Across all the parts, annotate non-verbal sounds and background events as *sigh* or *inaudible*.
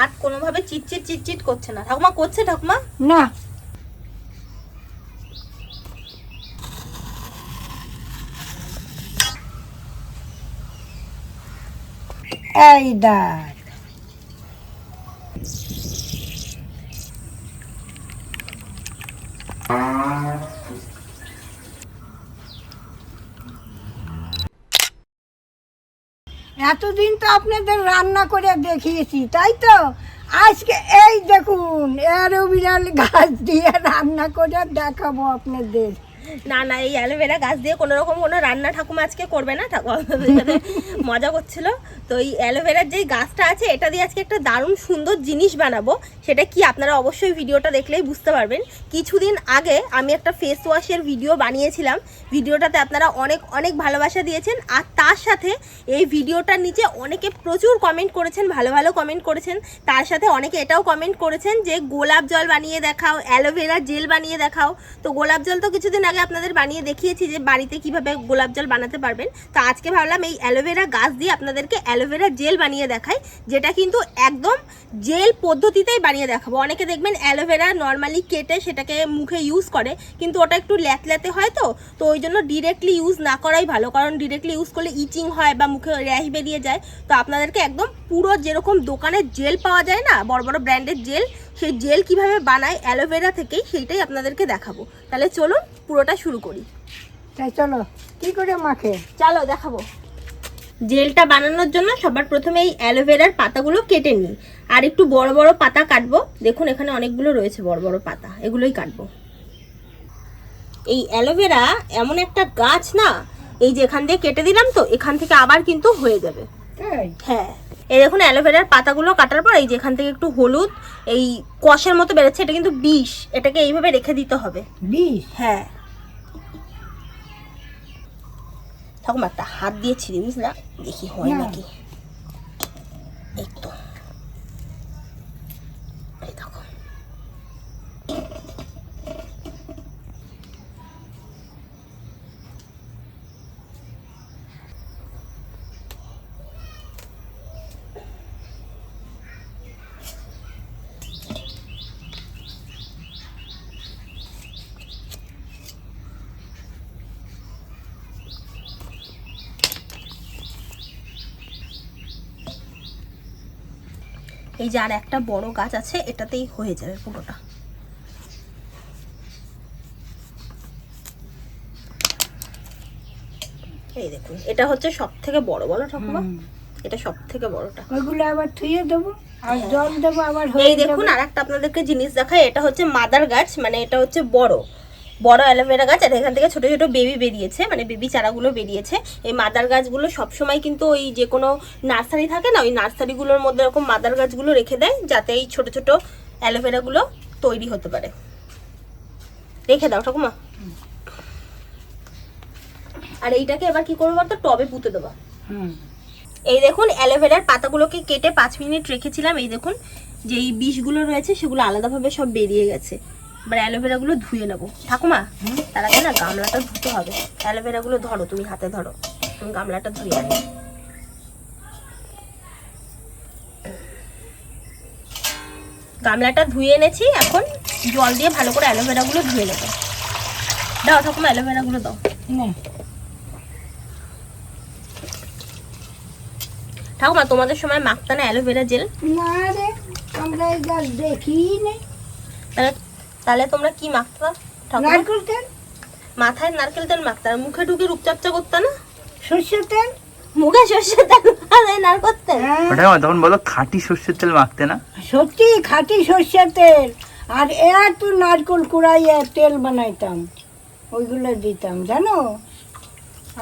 হাত কোনোভাবে চিটচিট চিটচিট করছে না। ঠাকুমা করছে ঠাকুমা? না। এই দেখ। এতদিন তো আপনাদের রান্না করে দেখিয়েছি, তাই তো? আজকে এই দেখুন এর বিড়াল গাছ দিয়ে রান্না করে দেখাবো আপনাদের। না না, এই অ্যালোভেরা গাছ দিয়ে কোনো রকম কোনো রান্না ঠাকুমা আজকে করবে না, ঠাকুমা। সাথে মজা করছিল। তো এই অ্যালোভেরার যেই গাছটা আছে, এটা দিয়ে আজকে একটা দারুণ সুন্দর জিনিস বানাবো। সেটা কি আপনারা অবশ্যই ভিডিওটা দেখলেই বুঝতে পারবেন। কিছুদিন আগে আমি একটা ফেস ওয়াশের ভিডিও বানিয়েছিলাম। ভিডিওটাতে আপনারা অনেক অনেক ভালোবাসা দিয়েছেন। আর তার সাথে এই ভিডিওটার নিচে অনেকে প্রচুর কমেন্ট করেছেন, ভালো ভালো কমেন্ট করেছেন। তার সাথে অনেকে এটাও কমেন্ট করেছেন যে গোলাপ জল বানিয়ে দেখাও, অ্যালোভেরা জেল বানিয়ে দেখাও। তো গোলাপ জল তো কিছুদিন আগে আপনাদের বানিয়ে দেখিয়েছি যে বাড়িতে কীভাবে গোলাপ জল বানাতে পারবেন। তো আজকে ভাবলাম এই অ্যালোভেরা গাছ দিয়ে আপনাদেরকে অ্যালোভেরা জেল বানিয়ে দেখাই, যেটা কিন্তু একদম জেল পদ্ধতিতেই বানিয়ে দেখাবো। অনেকে দেখবেন অ্যালোভেরা নর্মালি কেটে সেটাকে মুখে ইউজ করে কিন্তু ওটা একটু ল্যাতল্যাতে হয় তো তো ওই জন্য ডিরেক্টলি ইউজ না করাই ভালো। কারণ ডিরেক্টলি ইউজ করলে ইচিং হয় বা মুখে র্যাশ বেরিয়ে যায়। তো আপনাদেরকে একদম পুরো যেরকম দোকানের জেল পাওয়া যায় না বড় বড় ব্র্যান্ডের জেল সেই জেল কীভাবে বানায় অ্যালোভেরা থেকেই সেইটাই আপনাদেরকে দেখাবো। তাহলে চলুন পুরোটা শুরু করি। তাই চলো কি করে মাখে? চলো দেখাবো। জেলটা বানানোর জন্য সবার প্রথমে এই অ্যালোভেরার পাতাগুলো কেটে নিই। আর একটু বড় বড় পাতা কাটবো। দেখুন এখানে অনেকগুলো রয়েছে বড় বড় পাতা এগুলোই কাটবো। এই অ্যালোভেরা এমন একটা গাছ না এই যে এখান দিয়ে কেটে দিলাম তো এখান থেকে আবার কিন্তু হয়ে যাবে। হ্যাঁ। এই দেখুন অ্যালোভেরার পাতাগুলো কাটার পর এই যে এখান থেকে একটু হলুদ এই কষের মতো বেরোচ্ছে এটা কিন্তু বিষ এটাকে এইভাবে রেখে দিতে হবে। বিষ? হ্যাঁ। ঠাকুমা একটা হাত দিয়ে ছিঁড়ি বুঝলা দেখি হয় নাকি? এই তো। এই যে আর একটা বড় গাছ আছে এটাতেই হয়ে যাবে পুরোটা। এই দেখুন এটা হচ্ছে সব থেকে বড় বড় ঠাকুমা? এটা সব থেকে বড়টা। ওইগুলো আবার থুয়ে দেবো আর জল দেবো আবার এই দেখুন আর একটা আপনাদেরকে জিনিস দেখায় এটা হচ্ছে মাদার গাছ মানে এটা হচ্ছে বড়। বড় অ্যালোভেরা গাছ আর এখান থেকে ছোট ছোট বেবি বেরিয়েছে মানে বেবি চারাগুলো বেরিয়েছে। এই মাদার গাছগুলো সবসময় কিন্তু ওই যে কোনো নার্সারি থাকে না ওই নার্সারিগুলোর মধ্যে এরকম মাদার গাছগুলো রেখে দেয় যাতে এই ছোট ছোট অ্যালোভেরাগুলো তৈরি হতে পারে। রেখে দাও ঠাকুমা। আর এইটাকে এবার কি করব বলতো? টবে পুঁতে দেবো। হুম। এই দেখুন অ্যালোভেরার পাতাগুলোকে কেটে পাঁচ মিনিট রেখেছিলাম এই দেখুন যে এই বিষগুলো রয়েছে সেগুলো আলাদাভাবে সব বেরিয়ে গেছে। এবার অ্যালোভেরাগুলো ধুয়ে নেব। ঠাকুমা তার আগে না গামলাটা ধুতে হবে। অ্যালোভেরাগুলো ধরো তুমি হাতে ধরো। তুমি গামলাটা ধুয়ে আনি। গামলাটা ধুয়ে এনেছি এখন জল দিয়ে ভালো করে অ্যালোভেরাগুলো ধুয়ে নেব। দাও ঠাকুমা অ্যালোভেরাগুলো দাও। ঠাকুমা তোমাদের সময় মাখতা না অ্যালোভেরা জেল। না রে আমরা দেখি নেই তাহলে তোমরা কি মাখতা নারকেল তেল? মাথায় নারকেল তেল মাখতা আর মুখে ঢুকে রূপচর্চা করতে না? সর্ষের তেল? মুখে সর্ষের তেল মাথায় নারকেল তেল? হ্যাঁ। ওটা তখন বলো খাঁটি সর্ষের তেল মাখতে না? সত্যি খাঁটি সর্ষের তেল। আর এত নারকেল কুড়াইয়ে তেল বানাইতাম। ওইগুলো দিতাম জানো?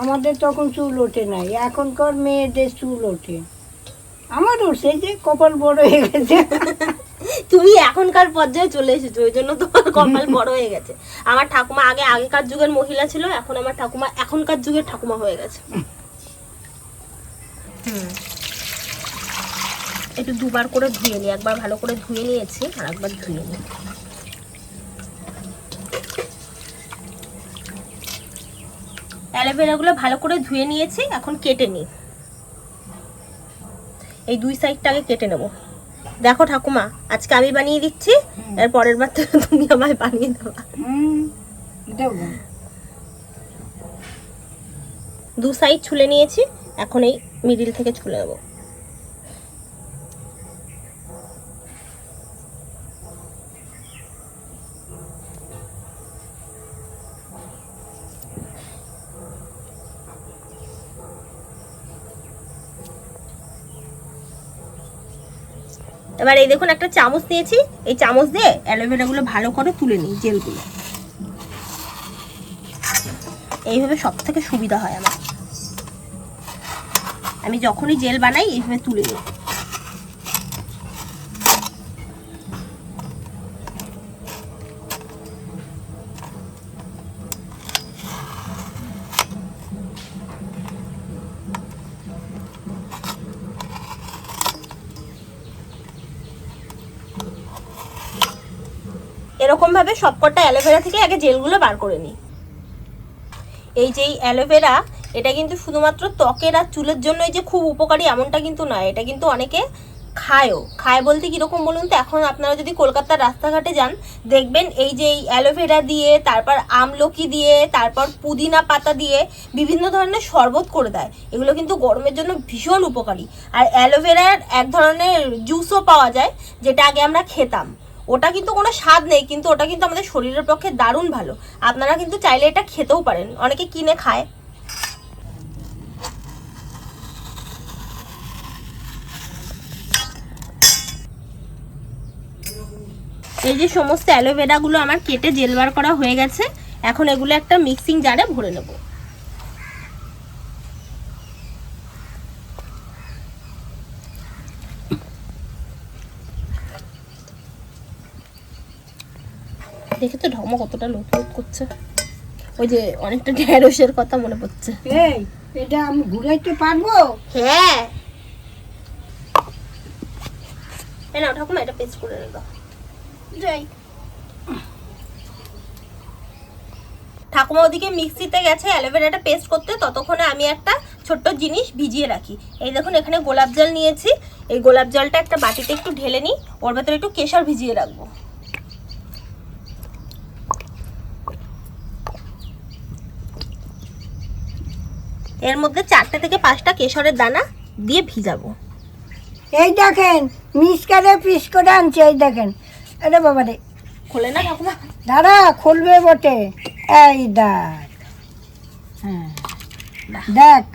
আমাদের তখন চুল ওঠে নাই। এখনকার মেয়েদের চুল ওঠে। আমার উঠছে যে কপাল বড় হয়ে গেছে। তুমি এখনকার পর্যায়ে চলে এসেছ ওই জন্য তোমার কপাল *laughs* বড় হয়ে গেছে। আমার ঠাকুমা আগে আগেকার যুগের মহিলা ছিল এখন আমার ঠাকুমা এখনকার যুগের ঠাকুমা হয়ে গেছে। একটু দুবার করে ধুয়ে নিই একবার ভালো করে ধুয়ে নিয়েছি আর একবার ধুয়ে নিই। অ্যালোভেরাগুলো ভালো করে ধুয়ে নিয়েছি এখন কেটে নিই। এই দুই সাইডটা আগে কেটে নেব। দেখো ঠাকুমা আজকে আমি বানিয়ে দিচ্ছি এর পরের বার থেকে *laughs* তুমি আমায় বানিয়ে দেবা। দু সাইড ছুলে নিয়েছি এখন এই মিডিল থেকে ছুলে নেব। এবার এই দেখুন একটা চামচ নিয়েছি। এই চামচ দিয়ে অ্যালোভেরাগুলো ভালো করে তুলে নিই জেলগুলো এইভাবে সব থেকে সুবিধা হয় আমার। আমি যখনই জেল বানাই, এইভাবে তুলে নিই। ভাবে সবকটা অ্যালোভেরা থেকে আগে জেলগুলো বার করে নিই। এই যে এই অ্যালোভেরা এটা কিন্তু শুধুমাত্র ত্বকের আর চুলের জন্যই যে খুব উপকারী এমনটা কিন্তু নয়, এটা কিন্তু অনেকে খায়ও। খায় বলতে কীরকম বলুন তো? এখন আপনারা যদি কলকাতার রাস্তাঘাটে যান, দেখবেন এই যে এই অ্যালোভেরা দিয়ে, তারপর আমলকি দিয়ে, তারপর পুদিনা পাতা দিয়ে বিভিন্ন ধরনের শরবত করে দেয়। এগুলো কিন্তু গরমের জন্য ভীষণ উপকারী। আর অ্যালোভেরার এক ধরনের জুসও পাওয়া যায়, যেটা আগে আমরা খেতাম। ওটা কিন্তু কোনো স্বাদ নেই, কিন্তু ওটা কিন্তু আমাদের শরীরের পক্ষে দারুণ ভালো। আপনারা কিন্তু চাইলে এটা খেতেও পারেন, অনেকে কিনে খায়। এই যে সমস্ত অ্যালোভেরাগুলো আমার কেটে জেলবার করা হয়ে গেছে, এখন এগুলো একটা মিক্সিং জারে ভরে নেব। দেখে তো ঢমা কতটা লোক লোক করছে। ওই যে অনেকটা ঢেঁড়সের কথা মনে পড়ছে। এই এটা আমি ঘুরাইতে পারব? হ্যাঁ। এই নাও ঠাকুমা এটা পেস্ট করে রেখো। যাই। ঠাকুমা ওদিকে মিক্সিতে গেছে অ্যালোভেরাটা পেস্ট করতে ততক্ষণে আমি একটা ছোট্ট জিনিস ভিজিয়ে রাখি। এই দেখুন এখানে গোলাপ জল নিয়েছি। এই গোলাপ জলটা একটা বাটিতে একটু ঢেলে নিই ওর ভেতরে একটু কেশর ভিজিয়ে রাখব। এর মধ্যে চারটে থেকে পাঁচটা কেশরের দানা দিয়ে ভিজাবো। এই দেখেন মিস করে পিস করে আনছি এই দেখেন। আরে বাবা রে। খোলে না ঠাকুমা? দাঁড়া খুলবে বটে। এই দেখ। হ্যাঁ দেখ।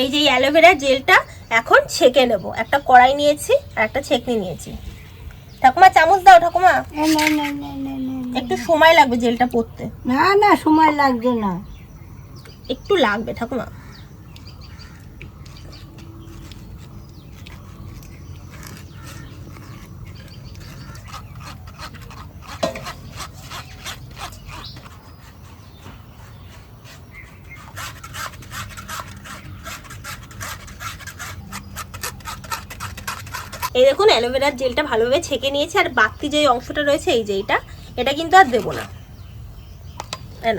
এই যে অ্যালোভেরা জেলটা এখন ছেঁকে নেব। একটা কড়াই নিয়েছি আর একটা ছেঁকনি নিয়েছি। ঠাকুমা চামচ দাও ঠাকুমা। একটু সময় লাগবে জেলটা পড়তে। না না সময় লাগবে না। একটু লাগবে, ঠাকুমা। এই দেখুন, অ্যালোভেরার জেলটা ভালোভাবে ছেঁকে নিয়েছি, আর বাকি যে অংশটা রয়েছে, এই যে এইটা, এটা কিন্তু আর দেবো না। এ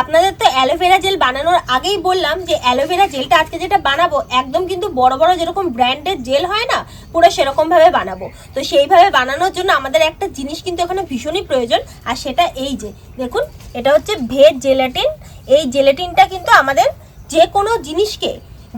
আপনাদের তো অ্যালোভেরা জেল বানানোর আগেই বললাম যে অ্যালোভেরা জেলটা আজকে যেটা বানাবো, একদম কিন্তু বড় বড় যেরকম ব্র্যান্ডের জেল হয় না, পুরো সেরকমভাবে বানাবো। তো সেইভাবে বানানোর জন্য আমাদের একটা জিনিস কিন্তু এখানে ভীষণই প্রয়োজন, আর সেটা এই যে, দেখুন, এটা হচ্ছে ভেজ জেলাটিন। এই জেলাটিনটা কিন্তু আমাদের যে কোনো জিনিসকে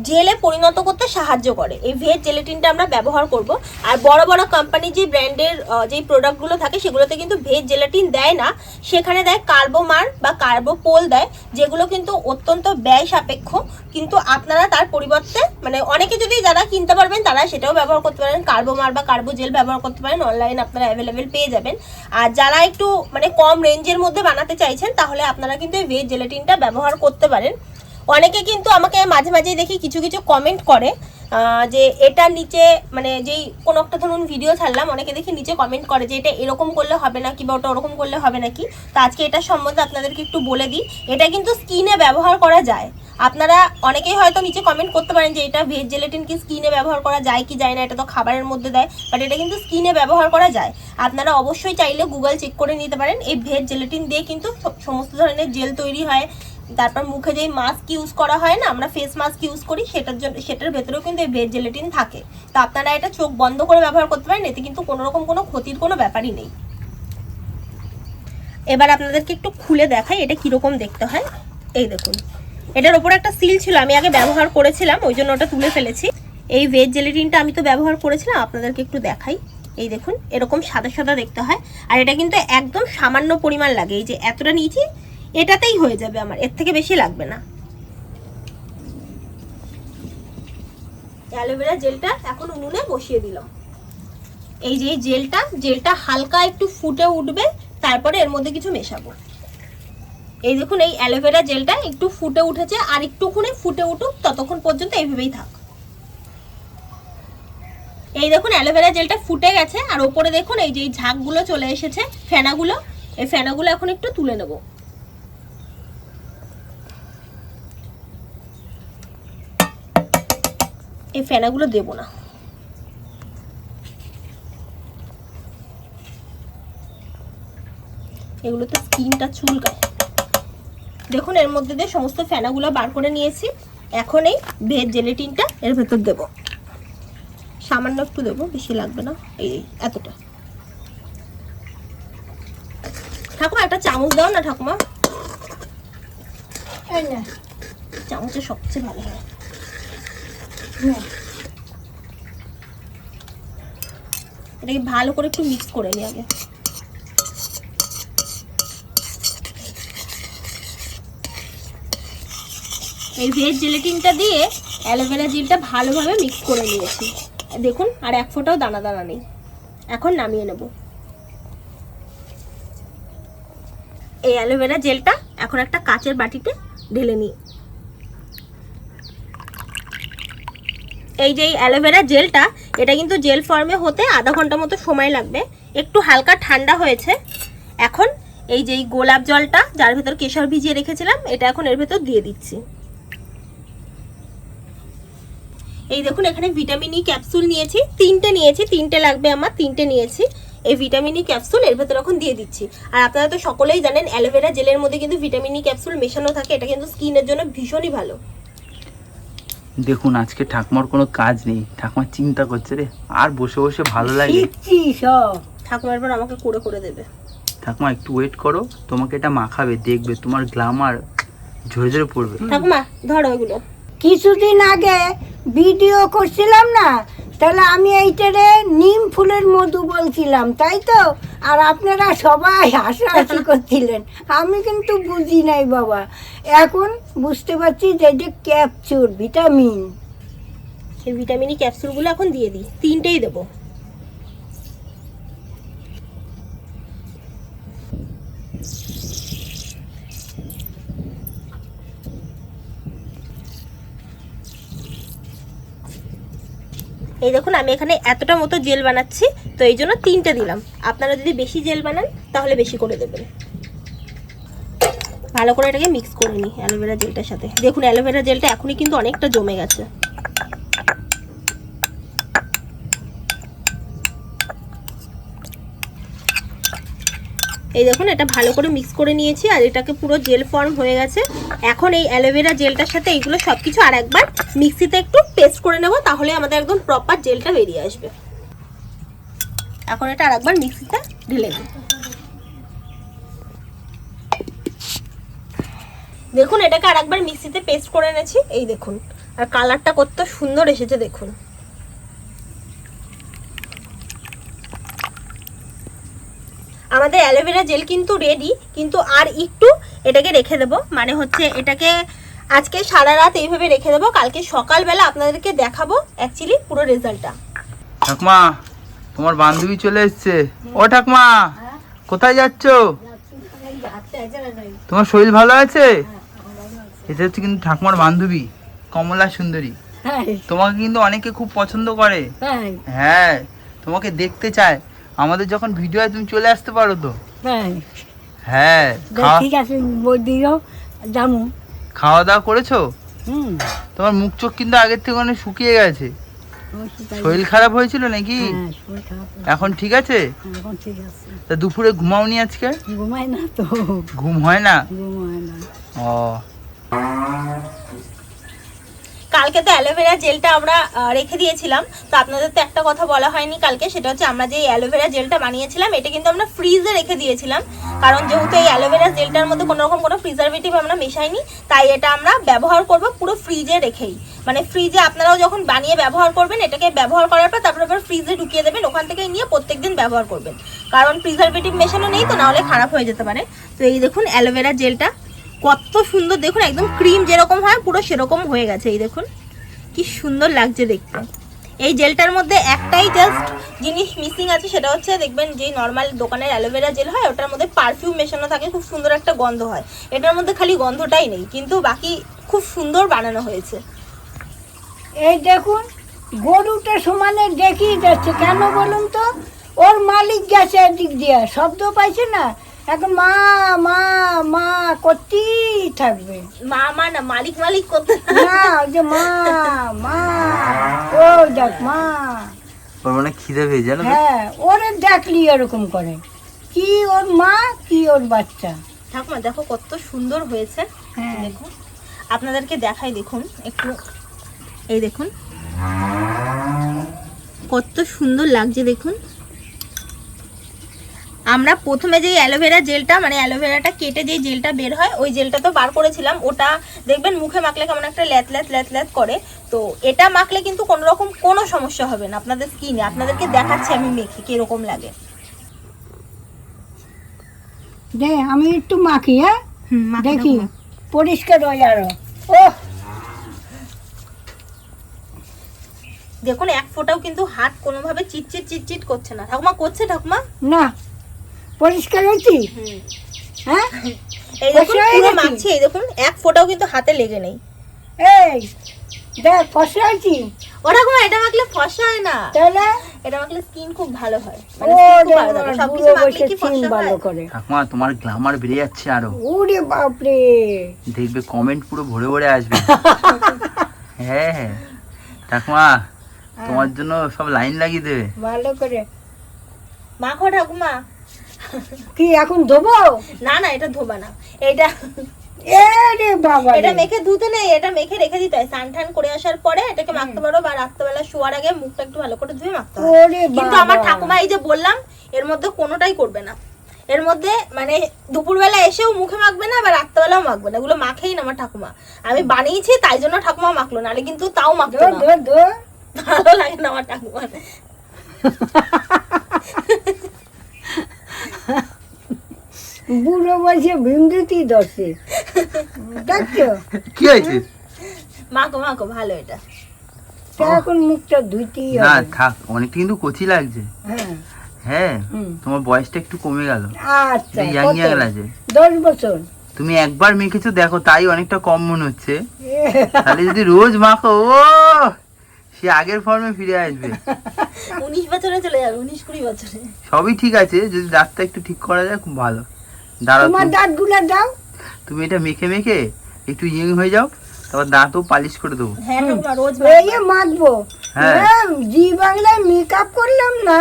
জেলে পরিণত করতে সাহায্য করে। এই ভেজ জেলেটিনটা আমরা ব্যবহার করব। আর বড় বড় কোম্পানি যে ব্র্যান্ডের যেই প্রোডাক্টগুলো থাকে, সেগুলোতে কিন্তু ভেজ জেলেটিন দেয় না। সেখানে দেয় কার্বোমার বা কার্বোপোল দেয়, যেগুলো কিন্তু অত্যন্ত ব্যয় সাপেক্ষ। কিন্তু আপনারা তার পরিবর্তে মানে অনেকে যদি যারা কিনতে পারবেন, তারা সেটাও ব্যবহার করতে পারেন। কার্বোমার বা কার্বো জেল ব্যবহার করতে পারেন। অনলাইন আপনারা অ্যাভেলেবেল পেয়ে যাবেন। আর যারা একটু মানে কম রেঞ্জের মধ্যে বানাতে চাইছেন, তাহলে আপনারা কিন্তু এই ভেজ জেলেটিনটা ব্যবহার করতে পারেন। অনেকে কিন্তু আমাকে মাঝে মাঝে দেখি কিছু কিছু কমেন্ট করে যে এটা নিচে মানে যেই কোনো একটা ধরুন ভিডিও ছাড়লাম, অনেকে দেখি নিচে কমেন্ট করে যে এটা এরকম করলে হবে না কি বা ওটা ওরকম করলে হবে নাকি। তো আজকে এটা সম্বন্ধে আপনাদেরকে একটু বলে দিই, এটা কিন্তু স্কিনে ব্যবহার করা যায়। আপনারা অনেকেই হয়তো নিচে কমেন্ট করতে পারেন যে এটা ভেজ জেলেটিন কি স্কিনে ব্যবহার করা যায় কি যায় না, এটা তো খাবারের মধ্যে দেয় বাট এটা কিন্তু স্কিনে ব্যবহার করা যায়। আপনারা অবশ্যই চাইলে গুগল চেক করে নিতে পারেন, এই ভেজ জেলেটিন দিয়ে কিন্তু সমস্ত ধরনের জেল তৈরি হয় তারপর মুখে যেই মাস্ক ইউজ করা হয় না, আমরা ফেস মাস্ক ইউজ করি, সেটার জন্য সেটার ভেতরেও কিন্তু এই ভেজ জেলেটিন থাকে। তো আপনারা এটা চোখ বন্ধ করে ব্যবহার করতে পারেন, এতে কিন্তু কোনো রকম কোনো ক্ষতির কোনো ব্যাপারই নেই। এবার আপনাদেরকে একটু খুলে দেখাই এটা কীরকম দেখতে হয়। এই দেখুন, এটার ওপরে একটা সিল ছিল, আমি আগে ব্যবহার করেছিলাম, ওই জন্য ওটা তুলে ফেলেছি। এই ভেজ জেলেটিনটা আমি তো ব্যবহার করেছিলাম, আপনাদেরকে একটু দেখাই। এই দেখুন, এরকম সাদা সাদা দেখতে হয়। আর এটা কিন্তু একদম সামান্য পরিমাণ লাগে, এই যে এতটা নিয়েছি এটাতেই হয়ে যাবে আমার এর থেকে বেশি লাগবে না। অ্যালোভেরা জেলটা এখন উনুনে বসিয়ে দিলাম। এই যে এই জেলটা জেলটা হালকা একটু ফুটে উঠবে তারপরে এর মধ্যে কিছু মেশাবো। এই দেখুন এই অ্যালোভেরা জেলটা একটু ফুটে উঠেছে আর একটুখানি ফুটে উঠুক ততক্ষণ পর্যন্ত এইভাবেই থাক। এই দেখুন অ্যালোভেরা জেলটা ফুটে গেছে আর ওপরে দেখুন এই যে এই ঝাঁকগুলো চলে এসেছে ফেনাগুলো এই ফেনাগুলো এখন একটু তুলে নেব। এই ফেনাগুলো দেবো না। এগুলো তো স্কিনটা চুলকায়। দেখুন এর মধ্যে দিয়ে সমস্ত ফেনাগুলো বার করে নিয়েছি। এখন এই ভেজ জেলেটিনটা এর ভেতর দেব। সামান্য একটু দেবো বেশি লাগবে না এই এতটা। ঠাকুমা একটা চামচ দাও না ঠাকুমা। চামচে সবচেয়ে ভালো হয়। এটাকে ভালো করে একটু মিক্স করে নিই আগে। এই ভেজ জেলেটিনটা দিয়ে অ্যালোভেরা জেলটা ভালোভাবে মিক্স করে নিয়েছি। দেখুন, আর এক ফোঁটাও দানা দানা নেই। এখন নামিয়ে নেব। এই অ্যালোভেরা জেলটা এখন একটা কাচের বাটিতে ঢেলে নিই। এই যে এই অ্যালোভেরা জেলটা এটা কিন্তু জেল ফর্মে হতে আধা ঘণ্টা মতো সময় লাগবে। একটু হালকা ঠান্ডা হয়েছে। এখন এই যে এই গোলাপ জলটা, যার ভেতর কেশর ভিজিয়ে রেখেছিলাম, এটা এখন এর ভেতর দিয়ে দিচ্ছি। এই দেখুন, এখানে ভিটামিন ই ক্যাপসুল নিয়েছি। তিনটে নিয়েছি, তিনটে লাগবে আমার, তিনটে নিয়েছি। এই ভিটামিন ই ক্যাপসুল এর ভেতর এখন দিয়ে দিচ্ছি। আর আপনারা তো সকলেই জানেন অ্যালোভেরা জেলের মধ্যে কিন্তু ভিটামিন ই ক্যাপসুল মেশানো থাকে, এটা কিন্তু স্কিনের জন্য ভীষণই ভালো। দেখুন আজকে ঠাকুমার কোনো কাজ নেই। ঠাকুমা চিন্তা করছে রে আর বসে বসে ভালো লাগে। ঠাকুমার পর আমাকে করে করে দেবে। ঠাকুমা একটু ওয়েট করো তোমাকে এটা মাখাবে দেখবে তোমার গ্লামার ঝরে ঝরে পড়বে। ঠাকুমা ধরো ওইগুলো কিছুদিন আগে ভিডিও করছিলাম না তাহলে আমি এইটারে নিম ফুলের মধু বলছিলাম তাই তো? আর আপনারা সবাই হাসাহাসি *laughs* করছিলেন। আমি কিন্তু বুঝি নাই বাবা। এখন বুঝতে পারছি যে এটা ক্যাপচুর ভিটামিন সেই ভিটামিনই ক্যাপসুলগুলো এখন দিয়ে দিই তিনটেই দেবো। এই দেখুন, আমি এখানে এতটা মতো জেল বানাচ্ছি, তো এই জন্য তিনটে দিলাম। আপনারা যদি বেশি জেল বানান, তাহলে বেশি করে দেবেন। ভালো করে এটাকে মিক্স করে নিই অ্যালোভেরা জেলটার সাথে। দেখুন অ্যালোভেরা জেলটা এখনই কিন্তু অনেকটা জমে গেছে। এই দেখুন, এটা ভালো করে মিক্স করে নিয়েছি আর এটাকে পুরো জেল ফর্ম হয়ে গেছে। এখন এই অ্যালোভেরা জেলটার সাথে এইগুলো সব কিছু আর একবার মিক্সিতে একটু পেস্ট করে নেব, তাহলে আমাদের একদম প্রপার জেলটা বেরিয়ে আসবে। এখন এটা আর একবার মিক্সিতে ঢেলে নিই। দেখুন, এটাকে আর একবার মিক্সিতে পেস্ট করে এনেছি। এই দেখুন, আর কালারটা কত সুন্দর এসেছে, দেখুন। আমাদের অ্যালোভেরা জেল কিন্তু রেডি কিন্তু আর একটু এটাকে রেখে দেবো। মানে হচ্ছে এটাকে আজকে সারা রাত এইভাবে রেখে দেবো। কালকে সকালবেলা আপনাদেরকে দেখাবো অ্যাকচুয়ালি পুরো রেজাল্টটা ঠাকুমা তোমার বান্ধবী চলে এসছে। ও ঠাকুমা কোথায় যাচ্ছ? তোমার শরীর ভালো আছে? এটা হচ্ছে কিন্তু ঠাকুমার বান্ধবী কমলা সুন্দরী। হ্যাঁ। তোমাকে কিন্তু অনেকে খুব পছন্দ করে। হ্যাঁ হ্যাঁ তোমাকে দেখতে চায়। আমাদের যখন ভিডিও হয় তুমি চলে আসতে পারো তো? হ্যাঁ। হ্যাঁ ঠিক আছে বদিও জামু। খাওয়া দাওয়া করেছ তোমার মুখ চোখ কিন্তু আগের থেকে অনেক শুকিয়ে গেছে। শরীর খারাপ হয়েছিল নাকি? হ্যাঁ খারাপ এখন ঠিক আছে? তা দুপুরে ঘুমাওনি আজকে? ঘুমায় না তো। ঘুম হয় না। ও। কালকে তো অ্যালোভেরা জেলটা আমরা রেখে দিয়েছিলাম। তো আপনাদের তো একটা কথা বলা হয়নি কালকে, সেটা হচ্ছে আমরা যে অ্যালোভেরা জেলটা বানিয়েছিলাম, এটা কিন্তু আমরা ফ্রিজে রেখে দিয়েছিলাম। কারণ যেহেতু এই অ্যালোভেরা জেলটার মধ্যে কোনো রকম কোনো প্রিজারভেটিভ আমরা মেশাইনি, তাই এটা আমরা ব্যবহার করব পুরো ফ্রিজে রেখেই। মানে ফ্রিজে আপনারাও যখন বানিয়ে ব্যবহার করবেন, এটাকে ব্যবহার করার পর তারপর আবার ফ্রিজে ঢুকিয়ে দেবেন, ওখান থেকে নিয়ে প্রত্যেকদিন ব্যবহার করবেন। কারণ প্রিজারভেটিভ মেশানো নেই তো, নাহলে খারাপ হয়ে যেতে পারে। তো এই দেখুন অ্যালোভেরা জেলটা। কত সুন্দর, দেখুন, একদম ক্রিম যেরকম হয়, পুরো সেরকম হয়ে গেছে, এই দেখুন। কি সুন্দর লাগছে দেখতে। এই জেলটার মধ্যে একটাই জাস্ট জিনিস মিসিং আছে, সেটা হচ্ছে, দেখবেন যে নর্মাল দোকানের অ্যালোভেরা জেল হয়, ওটার মধ্যে পারফিউম মেশানো থাকে, খুব সুন্দর একটা গন্ধ হয়। এটার মধ্যে খালি গন্ধটাই নেই, কিন্তু বাকি খুব সুন্দর বানানো হয়েছে। এই দেখুন, গরুটা সমানে দেখেই যাচ্ছে। কেন বলুন তো? ওর মালিক গেছে এদিক দিয়ে। শব্দ পাইছে না? এখন মা মা মা করতেই থাকবে। মা মা না মালিক মালিক করতে না ওই যে মা মা ও দেখ মা। ওর মানে খিদে পেয়ে জানো হ্যাঁ ওরে দেখলি এরকম করে। কি ওর মা কি ওর বাচ্চা। ঠাকুমা দেখো কত সুন্দর হয়েছে। হ্যাঁ। দেখুন আপনাদেরকে দেখাই দেখুন একটু। এই দেখুন। কত সুন্দর লাগছে দেখুন। আমরা প্রথমে যে অ্যালোভেরা জেলটা মানে অ্যালোভেরাটা কেটে যে জেলটা বের হয় ওই জেলটা তো বার করেছিলাম। ওটা দেখবেন মুখে মাখলে কেমন একটা ল্যাত ল্যাত ল্যাত ল্যাত করে। তো এটা মাখলে কিন্তু কোনো রকম কোনো সমস্যা হবে না আপনাদের স্কিনে আপনাদেরকে দেখাচ্ছি আমি মেখে কীরকম লাগে। দে আমি একটু মাখি হ্যাঁ? দেখি। পরিষ্কার হয় আরও। ও দেখুন এক ফোঁটাও কিন্তু হাত কোনোভাবে চিটচিট চিটচিট করছে না। ঠাকুমা করছে ঠাকুমা? না। পরিষ্কার হয়েছি হ্যাঁ? এই দেখুন হয়ে এই এক ফোঁটাও কিন্তু হাতে লেগে নেই। এই দেখ ফসা হয়েছি ও ঠাকুমা এটা মাখলে ফসা হয় না। তাহলে? এটা মাখলে স্কিন খুব ভালো হয়। মানে। সবকিছু মাখলে কি ফসা ভালো করে। ঠাকুমা তোমার বেড়ে যাচ্ছে আরও। ওরে বাপরে। দেখবে কমেন্ট পুরো ভরে ভরে আসবে। *laughs* হ্যাঁ হ্যাঁ। ঠাকুমা তোমার জন্য সব লাইন লাগিয়ে দেবে। ভালো করে। মাখো ঠাকুমা। কি এখন ধোবো? না না এটা ধোবা না। এটা এ রে বাবা এটা মেখে ধুতে নেই এটা মেখে রেখে দিতে হয়। স্নান টান করে আসার পরে এটাকে মাখতে পারো বা রাত্রেবেলা শোয়ার আগে মুখটা একটু ভালো করে ধুয়ে মাখতে হয় কিন্তু আমার ঠাকুমা এই যে বললাম এর মধ্যে কোনোটাই করবে না। এর মধ্যে মানে দুপুরবেলা এসেও মুখে মাখবে না বা রাত্রেবেলাও মাখবে না। এগুলো মাখেই না আমার ঠাকুমা। আমি বানিয়েছি তাই জন্য ঠাকুমা মাখলো নাহলে কিন্তু তাও মাখতো না। ধর ধর। ভালো লাগে না আমার ঠাকুমা *laughs* বুড়ো বসে ভীমরুতি দশে দেখছ? কি হয়েছে? মাখো মাখো ভালো এটা। এখন মুখটা ধুইতেই না থাক অনেকটা কিন্তু কচি লাগছে। হ্যাঁ। হ্যাঁ তোমার বয়সটা একটু কমে গেল। আচ্ছা ইয়াং? ইয়াং লাগছে। দশ বছর। তুমি একবার মেখেছো দেখো তাই অনেকটা কম মনে হচ্ছে। *laughs* তাহলে যদি রোজ মাখো ও! সে আগের ফর্মে ফিরে আসবে। *laughs* উনিশ বছরে চলে যাবে উনিশ কুড়ি বছরে। সবই ঠিক আছে যদি দাঁতটা একটু ঠিক করা যায় খুব ভালো। দাঁড়াও তোমার দাঁতগুলা দাও। তুমি এটা মেখে মেখে একটু ইয়ং হয়ে যাও তারপর দাঁতও পালিশ করে দেবো। হ্যাঁ রোজ এই মাখবো। হ্যাঁ। হ্যাঁ, জি বাংলায় মেকআপ করলাম না।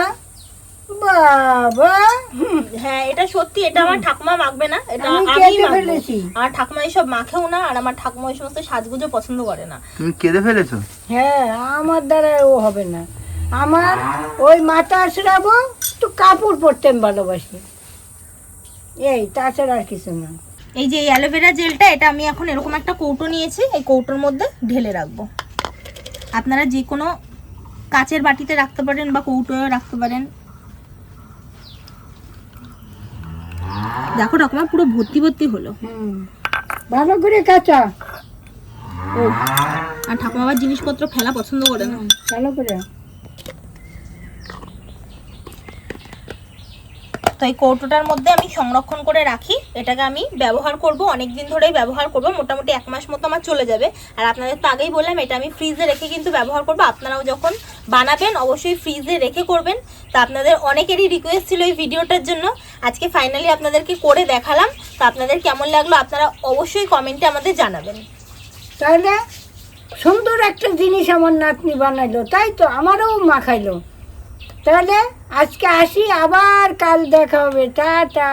বাবা। হ্যাঁ এটা সত্যি এটা আমার ঠাকুমা মাখবে না এটা আমি ফেলেছি। আমার ঠাকুমা এইসব মাখেও না আর আমার ঠাকুমা ওই সমস্ত সাজগুজো পছন্দ করে না। তুমি কেঁদে ফেলেছো? হ্যাঁ আমার দ্বারা ও হবে না। আমার ওই মাথা আশরাবো একটু কাপড় পরতে আমি ভালোবাসি। এই তাছাড়া আর কিছু না। এই যে অ্যালোভেরা জেলটা এটা আমি এখন এরকম একটা কৌটো নিয়েছি এই কৌটোর মধ্যে ঢেলে রাখব। আপনারা যে কোনো কাচের বাটিতে রাখতে পারেন বা কৌটোয় রাখতে পারেন। দেখো ঠাকুমা পুরো ভর্তি ভর্তি হলো। ভালো করে কাঁচা। ও। আর ঠাকুমা আবার জিনিসপত্র ফেলা পছন্দ করে না। ভালো করে। তো এই কৌটোটার মধ্যে আমি সংরক্ষণ করে রাখি। এটাকে আমি ব্যবহার করব অনেক দিন ধরেই ব্যবহার করব, মোটামুটি এক মাস মতো আমার চলে যাবে। আর আপনাদের তো আগেই বললাম, এটা আমি ফ্রিজে রেখে কিন্তু ব্যবহার করব। আপনারাও যখন বানাবেন, অবশ্যই ফ্রিজে রেখে করবেন। তো আপনাদের অনেকেরই রিকোয়েস্ট ছিল এই ভিডিওটার জন্য। আজকে ফাইনালি আপনাদেরকে করে দেখালাম। তো আপনাদের কেমন লাগল, আপনারা অবশ্যই কমেন্টে আমাদের জানাবেন। তাহলে সুন্দর একটা জিনিস আমার নাতনি বানাইলো, তাই তো আমারও মাখাইলো তাহলে আজকে আসি আবার কাল দেখা হবে। টাটা।